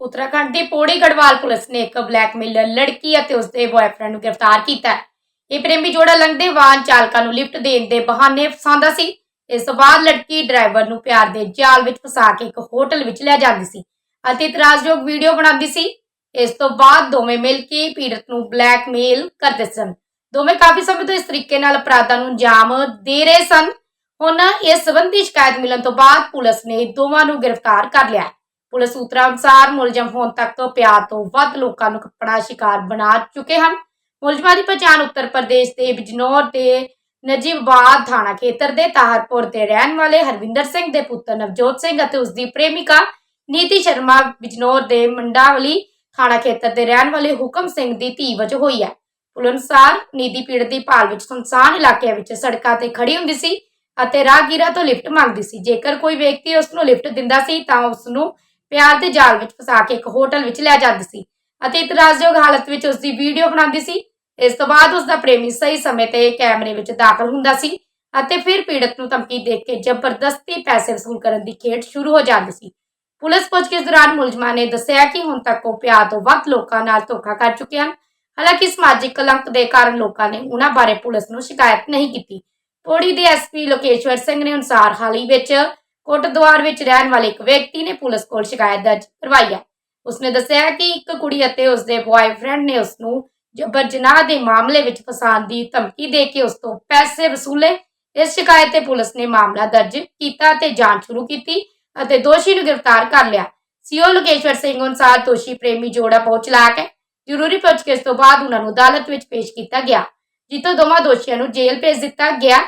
ਉਤਰਾਖੰਡ ਦੀ ਪੌੜੀ ਗੜਵਾਲ ਪੁਲਿਸ ਨੇ ਇੱਕ ਬਲੈਕਮੇਲਰ ਲੜਕੀ ਅਤੇ ਉਸਦੇ ਬॉयਫ੍ਰੈਂਡ ਨੂੰ ਗ੍ਰਿਫਤਾਰ ਕੀਤਾ ਹੈ। ਇਹ ਪ੍ਰੇਮੀ ਜੋੜਾ ਲੰਘਦੇ ਵਾਹਨ ਚਾਲਕਾਂ ਨੂੰ ਲਿਫਟ ਦੇਣ ਦੇ ਬਹਾਨੇ ਫਸਾਉਂਦਾ ਸੀ। ਇਸ ਤੋਂ ਬਾਅਦ ਲੜਕੀ ਡਰਾਈਵਰ ਨੂੰ ਪਿਆਰ ਦੇ ਜਾਲ ਵਿੱਚ ਫਸਾ ਕੇ ਇੱਕ ਹੋਟਲ ਵਿੱਚ ਲੈ ਜਾਂਦੀ ਸੀ ਅਤੇ ਇਤਰਾਜ਼ਯੋਗ ਵੀਡੀਓ ਬਣਾਉਂਦੀ ਸੀ। ਇਸ ਤੋਂ ਬਾਅਦ ਦੋਵੇਂ ਮਿਲ ਕੇ ਪੀੜਤ ਨੂੰ ਬਲੈਕਮੇਲ ਕਰਦੇ ਸਨ। ਦੋਵੇਂ ਕਾਫੀ ਸਮੇਂ ਤੋਂ ਇਸ ਤਰੀਕੇ ਨਾਲ ਅਪਰਾਧਾਂ ਨੂੰ ਅੰਜਾਮ ਦੇ ਰਹੇ ਸਨ। ਹੁਣ ਇਸ ਸੰਬੰਧੀ ਸ਼ਿਕਾਇਤ ਮਿਲਣ ਤੋਂ ਬਾਅਦ ਪੁਲਿਸ ਨੇ ਦੋਵਾਂ ਨੂੰ ਗ੍ਰਿਫਤਾਰ ਕਰ ਲਿਆ ਪੁਲਿਸ ਸੂਤਰਾਂ ਅਨੁਸਾਰ ਮੁਲਜ਼ਮ ਹੋਣ ਤੱਕ ਪਿਆਰ ਤੋਂ ਵੱਧ ਲੋਕਾਂ ਨੂੰ ਕੱਪੜਾ ਸ਼ਿਕਾਰ ਬਣਾ ਚੁੱਕੇ ਹਨ। ਮੁਲਜ਼ਮਾਂ ਦੀ ਪਛਾਣ ਉੱਤਰ ਪ੍ਰਦੇਸ਼ ਦੇ ਬਿਜਨੌਰ ਦੇ ਨਜੀਬਾਬਾਦ ਥਾਣਾ ਖੇਤਰ ਦੇ ਤਾਹਰਪੁਰ ਦੇ ਰਹਿਣ ਵਾਲੇ ਹਰਵਿੰਦਰ ਸਿੰਘ ਦੇ ਪੁੱਤਰ ਨਵਜੋਤ ਸਿੰਘ ਅਤੇ ਉਸ ਦੀ ਪ੍ਰੇਮਿਕਾ ਨੀਤੀ ਸ਼ਰਮਾ ਬਿਜਨੌਰ ਦੇ ਮੰਡਾਵਲੀ ਥਾਣਾ ਖੇਤਰ ਦੇ ਰਹਿਣ ਵਾਲੇ ਹੁਕਮ ਸਿੰਘ ਦੀ ਧੀ ਵਜੋਂ ਹੋਈ ਹੈ। ਪੁਲਿਸ ਅਨੁਸਾਰ ਨੀਤੀ ਪੀੜਤ ਦੀ ਭਾਲ ਵਿੱਚ ਸੁਨਸਾਨ ਇਲਾਕਿਆਂ ਵਿੱਚ ਸੜਕਾਂ ਤੇ ਖੜੀ ਹੁੰਦੀ ਸੀ ਅਤੇ ਰਾਹਗੀਰਾਂ ਤੋਂ ਲਿਫਟ ਮੰਗਦੀ ਸੀ। ਜੇਕਰ ਕੋਈ ਵਿਅਕਤੀ ਉਸ ਨੂੰ ਲਿਫਟ ਦਿੰਦਾ ਸੀ ਤਾਂ ਉਸ ਨੂੰ ਪਿਆਰ ਦੇ ਜਾਲ ਵਿੱਚ ਫਸਾ ਕੇ ਇੱਕ ਹੋਟਲ ਵਿੱਚ ਲੈ ਜਾਂਦੀ ਸੀ ਅਤੇ ਇਤਰਾਜ਼ਯੋਗ ਹਾਲਤ ਵਿੱਚ ਉਸ ਦੀ ਵੀਡੀਓ ਬਣਾਉਂਦੀ ਸੀ। ਇਸ ਤੋਂ ਬਾਅਦ ਉਸ ਦਾ ਪ੍ਰੇਮੀ ਸਹੀ ਸਮੇਂ ਤੇ ਕੈਮਰੇ ਵਿੱਚ ਦਾਖਲ ਹੁੰਦਾ ਸੀ ਅਤੇ ਫਿਰ ਪੀੜਤ ਨੂੰ ਧਮਕੀ ਦੇ ਕੇ ਜ਼ਬਰਦਸਤੀ ਪੈਸੇ ਵਸੂਲ ਕਰਨ ਦੀ ਖੇਡ ਸ਼ੁਰੂ ਹੋ ਜਾਂਦੀ ਸੀ। ਪੁਲਿਸ ਪੁੱਛਗਿੱਛ ਦੌਰਾਨ ਮੁਲਜ਼ਮਾਂ ਨੇ ਦੱਸਿਆ ਕਿ ਹੁਣ ਤੱਕ ਉਹ ਪਿਆਰ ਤੋਂ ਵੱਧ ਲੋਕਾਂ ਨਾਲ ਧੋਖਾ ਕਰ ਚੁੱਕੇ ਹਨ। ਹਾਲਾਂਕਿ ਸਮਾਜਿਕ ਕਲੰਕ ਦੇ ਕਾਰਨ ਲੋਕਾਂ ਨੇ ਉਹਨਾਂ ਬਾਰੇ ਪੁਲਿਸ ਨੂੰ ਸ਼ਿਕਾਇਤ ਨਹੀਂ ਕੀਤੀ। ਪੌੜੀ ਦੇ ਐਸਪੀ ਲੋਕੇਸ਼ਵਰ ਸਿੰਘ ਨੇ ਅਨੁਸਾਰ ਹਾਲ ਹੀ ਵਿੱਚ ਕੋਟਦੁਆਰ ਵਿੱਚ ਰਹਿਣ ਵਾਲੇ ਇੱਕ ਵਿਅਕਤੀ ਨੇ ਪੁਲਿਸ ਕੋਲ ਸ਼ਿਕਾਇਤ ਦਰਜ ਕਰਵਾਈ ਹੈ। ਉਸਨੇ ਦੱਸਿਆ ਕਿ ਇੱਕ ਕੁੜੀ ਅਤੇ ਉਸਦੇ ਬॉयਫ੍ਰੈਂਡ ਨੇ ਉਸ ਨੂੰ ਜਬਰ ਜਨਾਹ ਦੇ ਮਾਮਲੇ ਵਿੱਚ ਫਸਾਉਣ ਦੀ ਧਮਕੀ ਦੇ ਕੇ ਉਸ ਤੋਂ ਪੈਸੇ ਵਸੂਲੇ। ਇਸ ਸ਼ਿਕਾਇਤ ਤੇ ਪੁਲਿਸ ਨੇ ਮਾਮਲਾ ਦਰਜ ਕੀਤਾ ਤੇ ਜਾਂਚ ਸ਼ੁਰੂ ਕੀਤੀ ਅਤੇ ਦੋਸ਼ੀ ਨੂੰ ਗ੍ਰਿਫਤਾਰ ਕਰ ਲਿਆ। ਸੀਓ ਲੋਕੇਸ਼ਵਰ ਸਿੰਘ ਅਨੁਸਾਰ ਦੋਸ਼ੀ ਪ੍ਰੇਮੀ ਜੋੜਾ ਪਹੁੰਚ ਲਾ ਕੇ ਜ਼ਰੂਰੀ ਪੁੱਛਗਿੱਛ ਤੋਂ ਬਾਅਦ ਉਹਨਾਂ ਨੂੰ ਅਦਾਲਤ ਵਿੱਚ ਪੇਸ਼ ਕੀਤਾ ਗਿਆ, ਜਿੱਥੋਂ ਦੋਵਾਂ ਦੋਸ਼ੀਆਂ ਨੂੰ ਜੇਲ੍ਹ ਭੇਜ ਦਿੱਤਾ ਗਿਆ।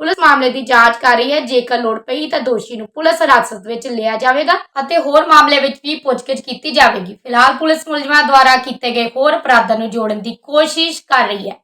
ਪੁਲਿਸ ਮਾਮਲੇ ਦੀ ਜਾਂਚ ਕਰ ਰਹੀ ਹੈ। ਜੇਕਰ ਲੋੜ ਪਈ ਤਾਂ ਦੋਸ਼ੀ ਨੂੰ ਪੁਲਿਸ ਹਿਰਾਸਤ ਵਿੱਚ ਲਿਆ ਜਾਵੇਗਾ ਅਤੇ ਹੋਰ ਮਾਮਲੇ ਵਿੱਚ ਵੀ ਪੁੱਛਗਿੱਛ ਕੀਤੀ ਜਾਵੇਗੀ। ਫਿਲਹਾਲ ਪੁਲਿਸ ਮੁਲਜ਼ਮਾਂ ਦੁਆਰਾ ਕੀਤੇ ਗਏ ਹੋਰ ਅਪਰਾਧਾਂ ਨੂੰ ਜੋੜਨ ਦੀ ਕੋਸ਼ਿਸ਼ ਕਰ ਰਹੀ ਹੈ।